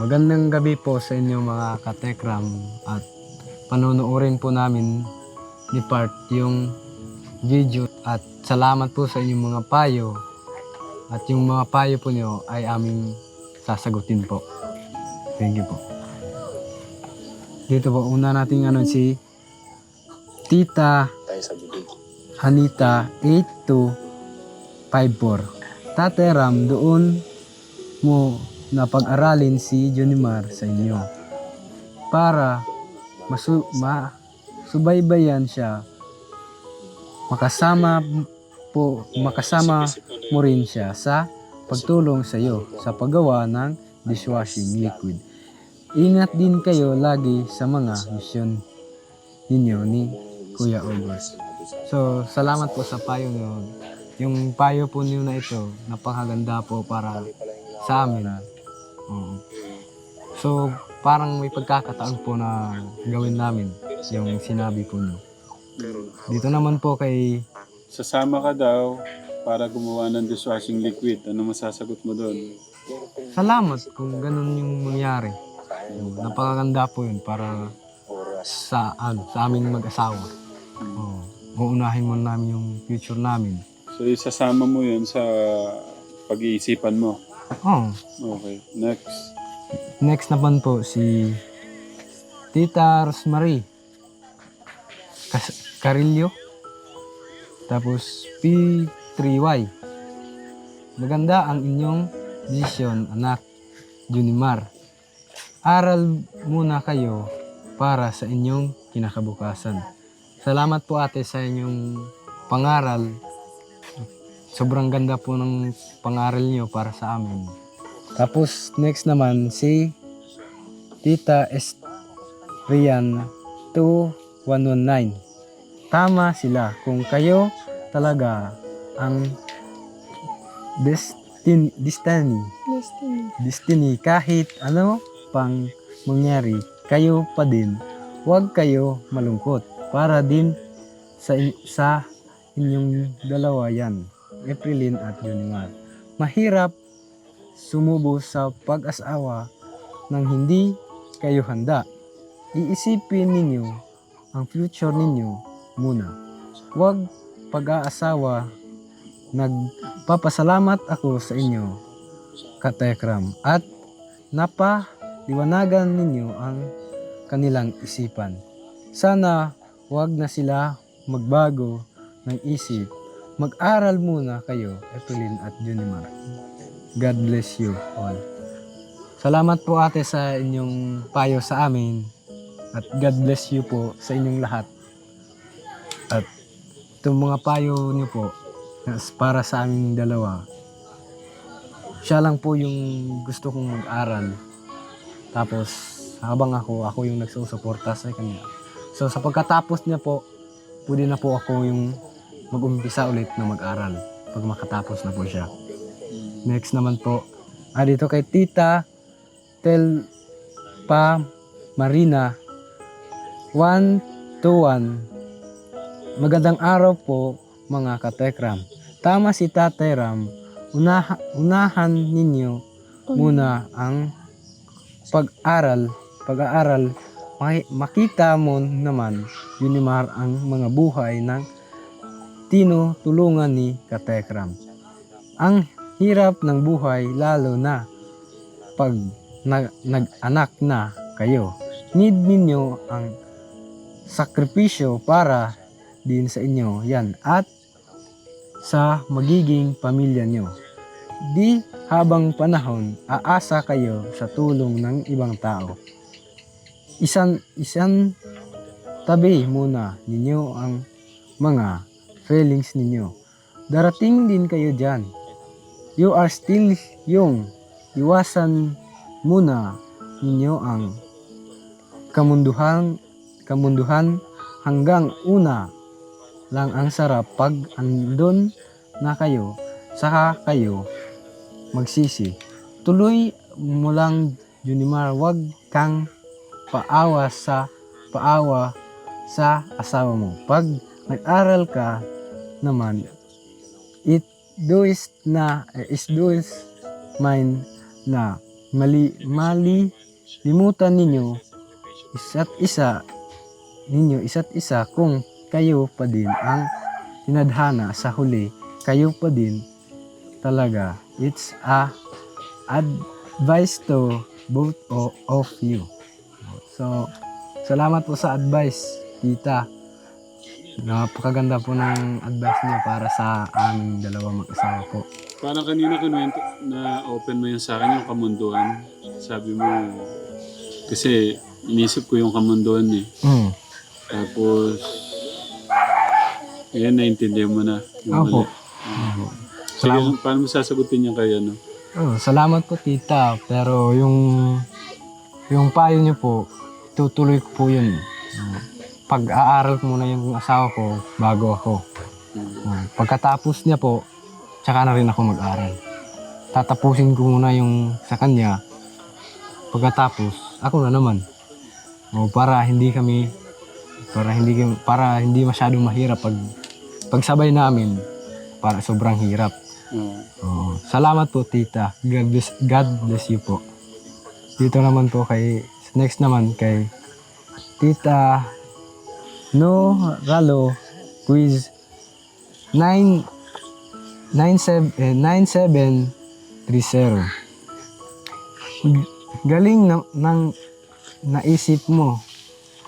magandang gabi po sa inyo mga katekram at panonoodin po namin ni Part yung video at salamat po sa inyong mga payo at yung mga payo po niyo ay aming sasagutin po. Thank you po. Dito po, una nating ano si Tita. Hanita 8254. Tate Ram, doon mo napag-aralin si Junimar sa inyo para masu ma subaybayan siya makasama po makasama mo rin siya sa pagtulong sa iyo sa paggawa ng dishwashing liquid. Ingat din kayo lagi sa mga misyon ninyo ni Kuya August. So, salamat po sa payo niyo. Yung payo po niyo na ito, napakaganda po para sa amin. Oo. So, parang may pagkakataon po na gawin namin yung sinabi po niyo. Dito naman po kay Sasama ka daw para gumawa ng dishwashing liquid. Ano masasagot mo doon? salamat kung ganun yung mangyari. Napakaganda po yun para sa ano, sa aming mag-asawa. Oo. Uunahin mo namin yung future namin. So, isasama mo yun sa pag-iisipan mo. Oh, Okay. Next. Next naman po si Tita Rosemary Kas- Carillo. Tapos P3Y. Maganda ang inyong decision, anak Junimar. Aral muna kayo para sa inyong kinakabukasan. Salamat po ate sa inyong pangaral. Sobrang ganda po ng pangaral niyo para sa amin. Tapos next naman si Tita S. Rian 2119. Tama sila kung kayo talaga ang destin, destiny, Destiny. destiny kahit ano pang mangyari, kayo pa din. Huwag kayo malungkot para din sa, in- sa inyong dalawa yan, Aprilin at Junimar. Mahirap sumubo sa pag-asawa nang hindi kayo handa. Iisipin ninyo ang future ninyo muna. Huwag pag-aasawa. Nagpapasalamat ako sa inyo, Katekram, at napaliwanagan ninyo ang kanilang isipan. Sana huwag na sila magbago ng isip. Mag-aral muna kayo, Evelyn at Junimar. God bless you all. Salamat po ate sa inyong payo sa amin at God bless you po sa inyong lahat. At itong mga payo niyo po para sa aming dalawa, siya lang po yung gusto kong mag-aral. Tapos habang ako, ako yung nagsusuporta sa kanya. So sa pagkatapos niya po, pwede na po ako yung mag-umpisa ulit na mag-aral pag makatapos na po siya. Next naman po, ah, dito kay Tita Tel Pa Marina 1 to 1. Magandang araw po mga katekram. Tama si Tatay Ram, unaha, unahan ninyo muna ang pag-aral, pag-aaral, maki- makita mo naman, Unimar, ang mga buhay ng tinutulungan ni Katekram. Ang hirap ng buhay lalo na pag nag- nag-anak na kayo. Need ninyo ang sakripisyo para din sa inyo yan at sa magiging pamilya nyo. Di habang panahon, aasa kayo sa tulong ng ibang tao. Isan, isan tabi muna ninyo ang mga feelings ninyo. Darating din kayo dyan. You are still young. Iwasan muna ninyo ang kamunduhan, kamunduhan hanggang una lang ang sarap pag andun na kayo, saka kayo magsisi. Tuloy mo lang, Junimar, wag kang paawa sa paawa sa asawa mo. Pag nag-aral ka naman, it dois na, eh, is dois mine na mali, mali, limutan ninyo isa't isa ninyo isa't isa kung kayo pa din ang tinadhana sa huli. Kayo pa din talaga. It's a advice to both of you. So salamat po sa advice tita napakaganda po ng advice niyo para sa aming dalawa mag-asawa po Parang kanina kinuwento na open mo yun sa akin yung kamunduan. Sabi mo, kasi inisip ko yung kamunduan eh. mm. Tapos, ayan, naintindihan mo na. Yung Opo. mali. Sige, paano mo sasagutin yung kaya, no? Oh, salamat po tita, pero yung yung payo niyo po, tutuloy ko po yun. Oh, Pag-aaral ko muna yung asawa ko bago ako. Oh, Pagkatapos niya po, tsaka na rin ako mag-aral. Tatapusin ko muna yung sa kanya. Pagkatapos, ako na naman. O para hindi kami para hindi para hindi masyadong mahirap pag pagsabay namin para sobrang hirap. Oo. Oo. Salamat po, tita. God bless, God bless you po. Dito naman po kay, next naman kay tita No Ralo quiz 9 97 eh, 9730. G- Galing na, ng naisip mo,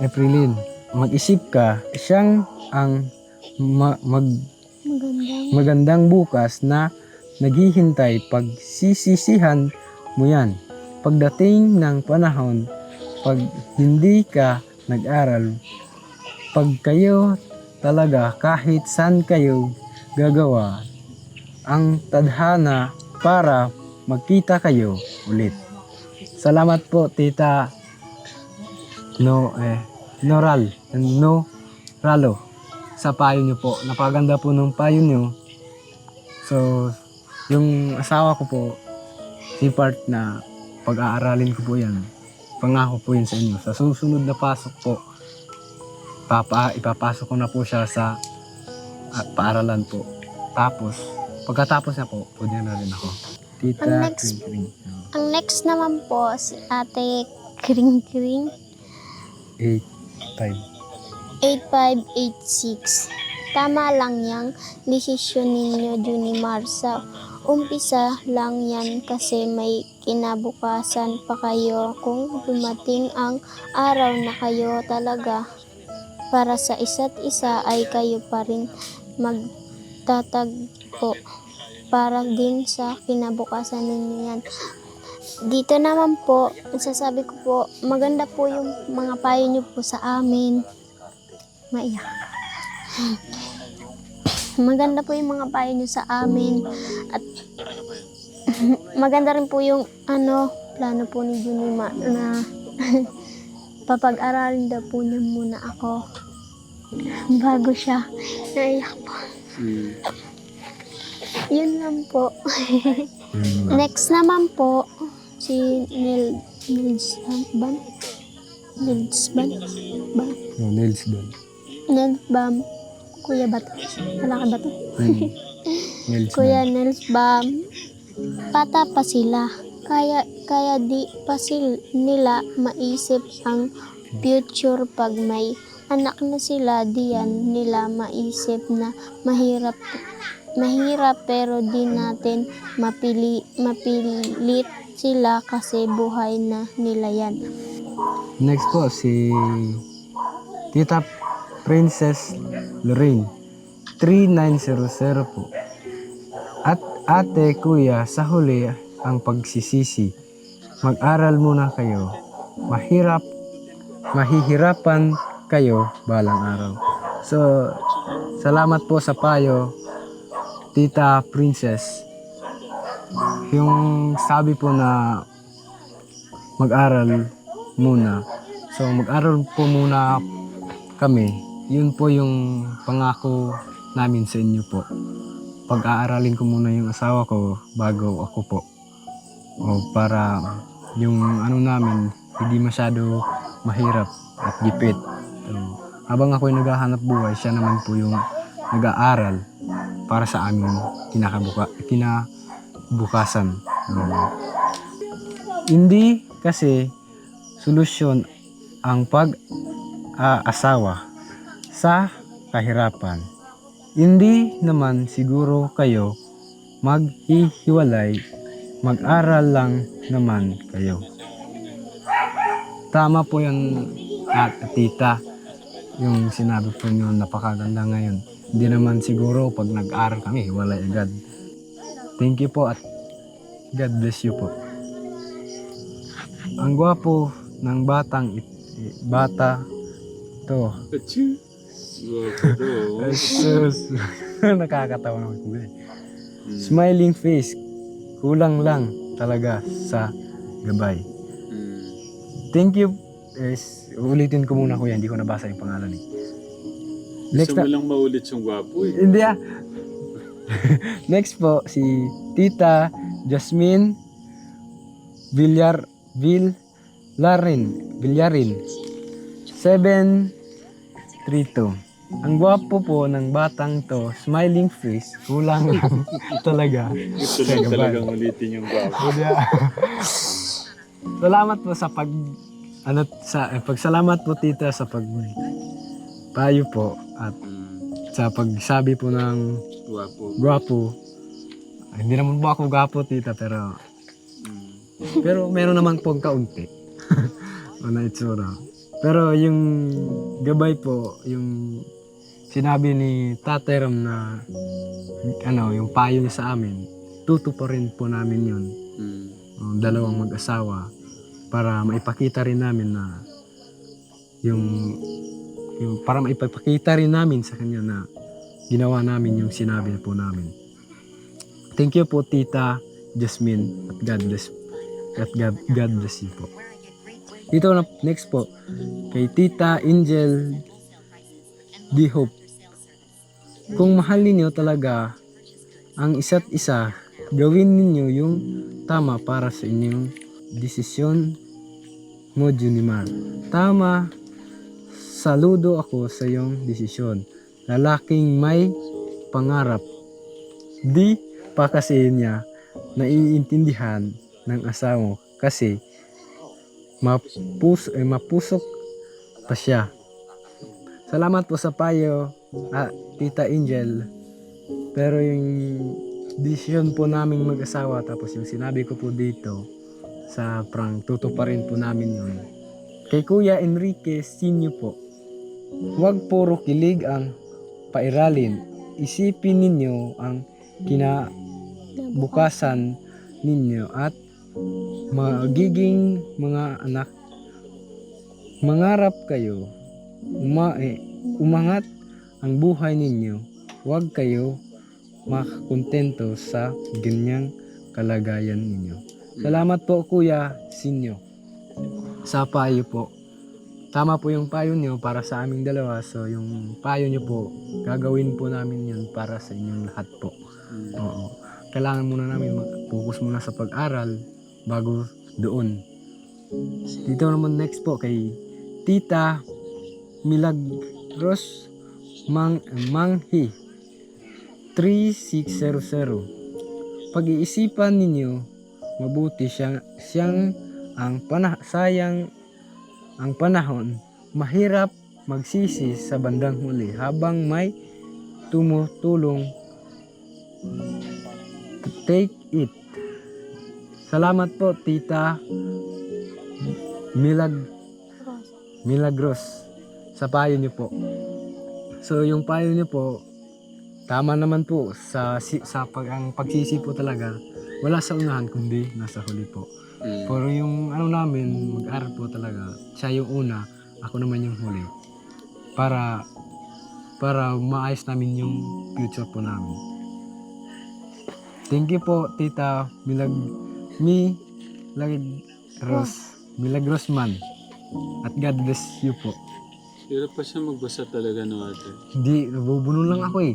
Aprilin. Mag-isip ka, siyang ang ma- mag Magandang magandang bukas na naghihintay pag sisisihan mo yan. Pagdating ng panahon, pag hindi ka nag-aral, pag kayo talaga kahit saan kayo gagawa, ang tadhana para magkita kayo ulit. Salamat po, Tita No, eh, Noral, No, Ralo sa payo niyo po. Napaganda po ng payo niyo. So, yung asawa ko po, si part na pag-aaralin ko po yan. Pangako po yun sa inyo. Sa susunod na pasok po, papa, ipapasok ko na po siya sa ah, paaralan po. Tapos, pagkatapos na po, pwede na rin ako. Tita, Ang next- kring, kring. Ang next naman po, si ate Kring Kring, 8, 5. 8586. Tama lang yang desisyon ninyo, Junimar. Sa umpisa lang yan kasi may kinabukasan pa kayo kung dumating ang araw na kayo talaga para sa isa't isa ay kayo pa rin magtatagpo para din sa kinabukasan ninyo yan. Dito naman po, sasabi ko po, maganda po yung mga payo nyo po sa amin. Maiyak. Maganda po yung mga payo nyo sa amin. At maganda rin po yung ano, plano po ni Junima na papag-aralin daw po niya muna ako. Bago siya. Naiyak po. Mm. Yun lang po. Next naman po, si Nil Nils Ban? Nils Ban? Ban? No, nails doon. Nils Bam? Kuya Bato? Malaki Bato? Hmm. Nails Kuya Nils Bam? Bata pa sila. Kaya, kaya di pa sil, nila maisip ang future pag may anak na sila, diyan nila maisip na mahirap mahirap pero di natin mapili, mapilit sila kasi buhay na nila yan. Next po, si Tita Princess Lorraine. 3900 po. At ate, kuya, sa huli ang pagsisisi. Mag-aral muna kayo. Mahirap, mahihirapan kayo balang araw. So, salamat po sa payo, Tita Princess. Yung sabi po na mag-aral muna. So mag-aral po muna kami. Yun po yung pangako namin sa inyo po. Pag-aaralin ko muna yung asawa ko bago ako po. O para yung ano namin hindi masyado mahirap at gipit. So, habang ako'y naghahanap buhay, siya naman po yung nag-aaral para sa aming kinakabuka, kinabukasan. Um, Hindi kasi solusyon ang pag-aasawa sa kahirapan. Hindi naman siguro kayo maghihiwalay, mag-aral lang naman kayo. Tama po yun at tita, yung sinabi po niyo napakaganda ngayon. Hindi naman siguro pag nag-aral kami, hiwalay agad. Thank you po at God bless you po. Ang gwapo ng batang it, eh, bata to. Achoo! Guwapo daw. Ay, sus. Nakakatawa naman ko eh. Smiling face. Kulang lang talaga sa gabay. Thank you. Is, ulitin ko muna kuya, hindi ko nabasa yung pangalan eh. Next Gusto na, mo lang maulit yung gwapo eh. hindi ah. Next po, si Tita Jasmine Villar, Villarin, Villarin. 732. Ang gwapo po ng batang to, smiling face, kulang lang talaga. Gusto lang talagang ulitin yung gwapo. Kuya. Salamat po sa pag ano sa eh, pagsalamat po tita sa pag payo po at sa pagsabi po ng Gwapo. gwapo. Ay, hindi naman po ako gwapo tita pero pero meron naman pong kaunti. o na itsura. Pero yung gabay po, yung sinabi ni Tatay Ram na ano, yung payo niya sa amin, tutuparin po namin yun. Mm. um, dalawang mag-asawa para maipakita rin namin na yung, yung para maipakita rin namin sa kanya na ginawa namin yung sinabi po namin. Thank you po Tita Jasmine at God bless at God, God bless you po. Dito na next po kay Tita Angel D. Hope. Kung mahal ninyo talaga ang isa't isa, gawin ninyo yung tama para sa inyong desisyon mo, Junimar. Tama, saludo ako sa iyong desisyon. Lalaking may pangarap. Di pa kasi niya naiintindihan ng asawa kasi mapus eh, mapusok pa siya. Salamat po sa payo, ah, Tita Angel. Pero yung decision po naming mag-asawa tapos yung sinabi ko po dito sa prank, tutuparin po namin yun. Kay Kuya Enrique Sinyo po, huwag puro kilig ang pairalin. Isipin ninyo ang kinabukasan ninyo at magiging mga anak. Mangarap kayo, uma, eh, umangat ang buhay ninyo. Huwag kayo makakontento sa ganyang kalagayan ninyo. Salamat po Kuya Sinyo sa payo po. Tama po yung payo niyo para sa aming dalawa. So yung payo niyo po, gagawin po namin yun para sa inyong lahat po. Mm. Oo. Kailangan muna namin mag-focus muna sa pag-aral bago doon. Dito naman next po kay Tita Milagros Mang Manghi 3600. Pag-iisipan ninyo mabuti siyang, siyang ang panah sayang ang panahon mahirap magsisi sa bandang huli habang may tumutulong take it. Salamat po, Tita Milag Milagros sa payo niyo po. So, yung payo niyo po, tama naman po sa sa pag ang pagsisi po talaga wala sa unahan kundi nasa huli po. Mm. Pero yung ano namin, mag-aral po talaga, siya yung una, ako naman yung huli. Para para maayos namin yung future po namin. Thank you po, Tita Milag Mi Milagros Milagros man. At God bless you po. Hirap pa siya magbasa talaga no ate. Hindi, nabubunol lang ako eh.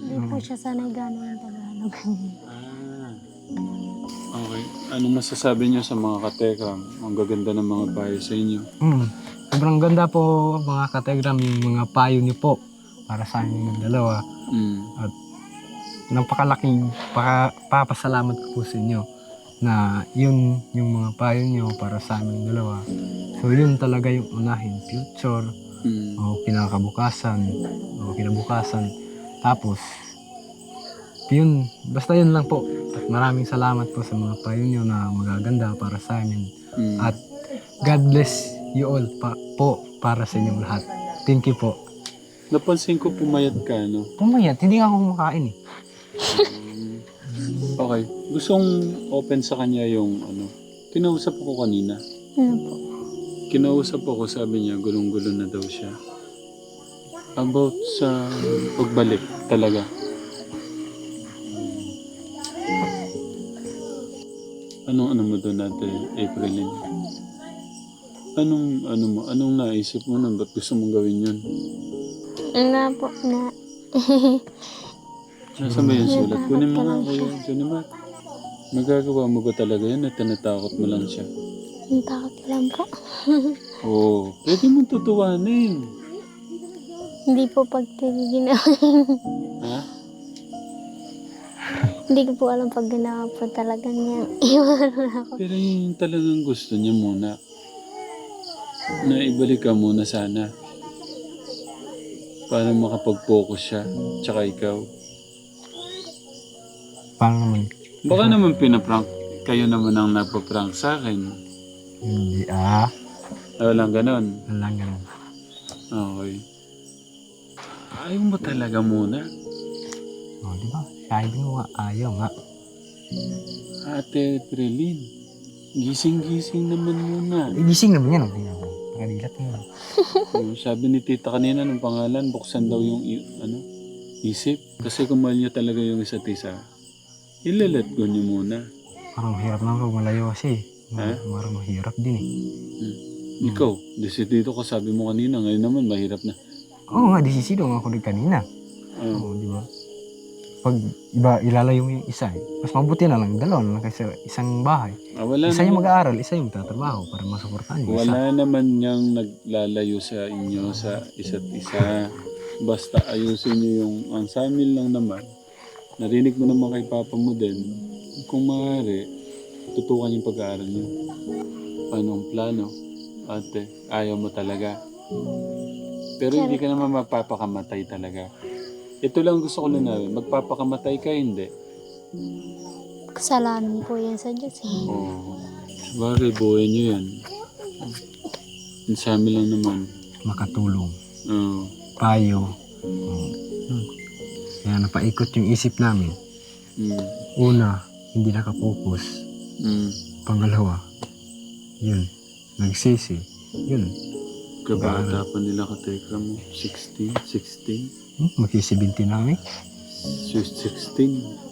Hindi po siya sanay gano'n ng Tagalog. Okay. Anong masasabi niyo sa mga katekram? Ang gaganda ng mga payo sa inyo. Mm. Sobrang ganda po mga kategram yung mga payo niyo po para sa aming dalawa. Mm. Napakalaking paka, papasalamat ko po sa inyo. na yun yung mga payo nyo para sa aming dalawa. So yun talaga yung unahin, future, Mm. o kinakabukasan, o kinabukasan. Tapos, yun, basta yun lang po. At maraming salamat po sa mga payo nyo na magaganda para sa amin. Mm. At God bless you all pa, po para sa inyong lahat. Thank you po. Napansin ko pumayat ka, no? Pumayat, hindi nga ako kumakain eh. Okay. Gusto kong open sa kanya yung ano. Kinausap ko kanina. Ano po? Kinausap ako, sabi niya, gulong-gulo na daw siya. About sa pagbalik talaga. Anong ano mo doon natin, Aprilin? Anong, ano mo, anong naisip mo nun? Ba't gusto mong gawin yun? Na po na Nasa ba yung sulat? Kunin mo nga, Natakot ka kuya. Junimar. Magagawa mo ba talaga yan at tinatakot mo lang siya? ang takot lang po. Oo. Pwede mong tutuwanin. Hindi po pag ginawa. Ha? Hindi ko po alam pag ginawa po talaga niya. Iwanan ako. Pero yun yung talagang gusto niya muna. Na ibalik ka muna sana. Para makapag-focus siya. Tsaka ikaw. Paano naman? Baka naman pinaprank. Kayo naman ang nagpa-prank sa akin. Hindi ah. Walang ganon. Walang ganun. Okay. Ayaw mo talaga muna. O, Oh, di ba? Sabi mo nga, ayaw nga. Ate Trilin. Gising-gising naman muna. Eh, gising naman yan. Hindi ako. Nakadilat mo. Yung sabi ni tita kanina ng pangalan, buksan daw yung i- ano, isip. Kasi kung mahal niya talaga yung isa't isa, ilalet go niyo muna. Parang mahirap naman pag malayo kasi. Ha? Parang mahirap din eh. Hmm. Ikaw, desidido ko sabi mo kanina, ngayon naman mahirap na. Oo nga, disisido nga ako rin kanina. Ah, Oo, di ba? Pag iba, ilalayo mo yung isa eh. Mas mabuti na lang, dalawa na lang kaysa isang bahay. ah, wala, Isa yung naman, mag-aaral, isa yung magtatrabaho para masuportahan yung isa. wala naman niyang naglalayo sa inyo sa isa't isa. Basta ayusin niyo yung, ang sa amin lang naman, narinig mo naman kay papa mo din, kung maaari, tutukan yung pag-aaral niyo. Anong plano? Ate, ayaw mo talaga. Pero hindi ka naman magpapakamatay talaga. Ito lang gusto ko linawin. Magpapakamatay ka, hindi. Kasalanan po yan sa Diyos eh. Oo. Bagay, buhay niyo yan. Yung sa amin lang naman. Makatulong. Oo. Payo. Yun. Kaya napaikot yung isip namin. Mm. Una, hindi nakapokus. Mm. Pangalawa, yun, nagsisi. Yun, Kabata pa nila ka teka mo. 16? 16? Hmm, magkisibinti namin. Sus, 16.